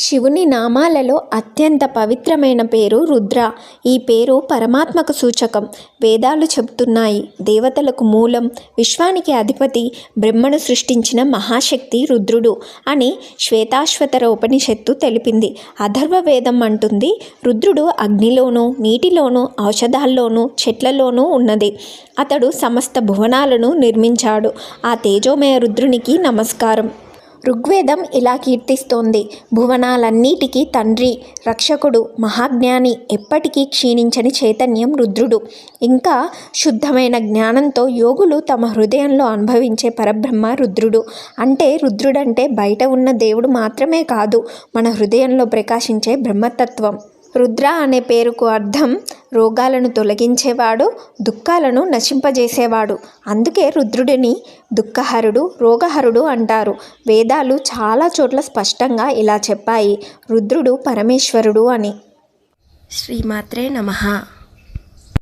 శివుని నామాలలో అత్యంత పవిత్రమైన పేరు రుద్ర. ఈ పేరు పరమాత్మకు సూచకం. వేదాలు చెబుతున్నాయి. దేవతలకు మూలం విశ్వానికి అధిపతి బ్రహ్మను సృష్టించిన మహాశక్తి రుద్రుడు అని శ్వేతాశ్వతర ఉపనిషత్తు తెలిపింది. అథర్వ వేదం అంటుంది రుద్రుడు అగ్నిలోనూ నీటిలోనూ ఔషధాల్లోనూ చెట్లలోనూ ఉన్నది. అతడు సమస్త భువనాలను నిర్మించాడు. ఆ తేజోమయ రుద్రునికి నమస్కారం. ఋగ్వేదం ఇలా కీర్తిస్తోంది. భువనాలన్నిటికీ తండ్రి రక్షకుడు మహాజ్ఞాని ఎప్పటికీ క్షీణించని చైతన్యం రుద్రుడు. ఇంకా శుద్ధమైన జ్ఞానంతో యోగులు తమ హృదయంలో అనుభవించే పరబ్రహ్మ రుద్రుడు. అంటే రుద్రుడంటే బయట ఉన్న దేవుడు మాత్రమే కాదు మన హృదయంలో ప్రకాశించే బ్రహ్మతత్వం. రుద్ర అనే పేరుకు అర్థం రోగాలను తొలగించేవాడు దుఃఖాలను నశింపజేసేవాడు. అందుకే రుద్రుడిని దుఃఖహరుడు రోగహరుడు అంటారు. వేదాలు చాలా చోట్ల స్పష్టంగా ఇలా చెప్పాయి. రుద్రుడు పరమేశ్వరుడు అని. శ్రీమాత్రే నమః.